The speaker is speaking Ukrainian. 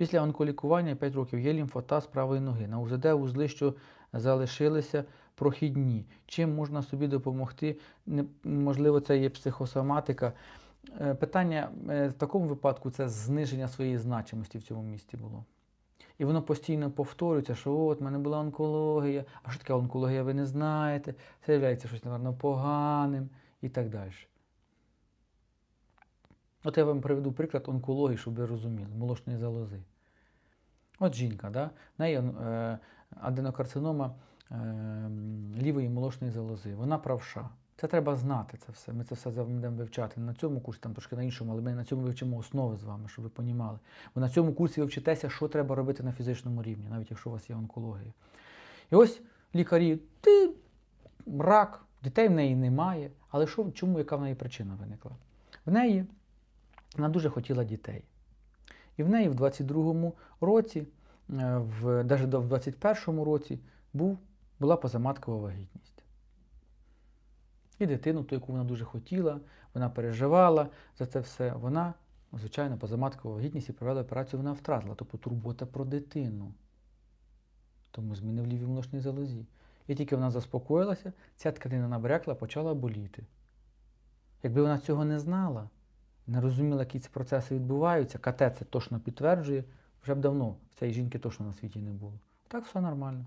Після онколікування 5 років є лімфота з правої ноги. На УЗД вузли, що залишилися прохідні. Чим можна собі допомогти? Можливо, це є психосоматика. Е, Питання е, в такому випадку це зниження своєї значимості в цьому місці було. І воно постійно повторюється, що от в мене була онкологія, а що таке онкологія, ви не знаєте, це є щось, напевно, поганим і так далі. От я вам приведу приклад онкології, щоб ви розуміли, молочної залози. От жінка, да? в неї е, аденокарцинома е, лівої молочної залози, вона правша. Це треба знати це все. Ми це все будемо вивчати. На цьому курсі, там трошки на іншому, але ми на цьому вивчимо основи з вами, щоб ви понімали. Бо на цьому курсі ви вчитеся, що треба робити на фізичному рівні, навіть якщо у вас є онкологія. І ось лікарі, ти рак, дітей в неї немає. Але що, чому, яка в неї причина виникла? В неї вона дуже хотіла дітей. І в неї в 22-му році, е, в, навіть в 21-му році, був, була позаматкова вагітність. І дитину, ту, яку вона дуже хотіла, вона переживала за це все. Вона, звичайно, позаматкова вагітність і провела операцію, вона втратила, тобто турбота про дитину. Тому зміни в лівій молочній залозі. І тільки вона заспокоїлася, ця тканина набрякла, почала боліти. Якби вона цього не знала, не розуміла, які ці процеси відбуваються, КТ це точно підтверджує, вже б давно цієї жінки точно на світі не було. Так все нормально.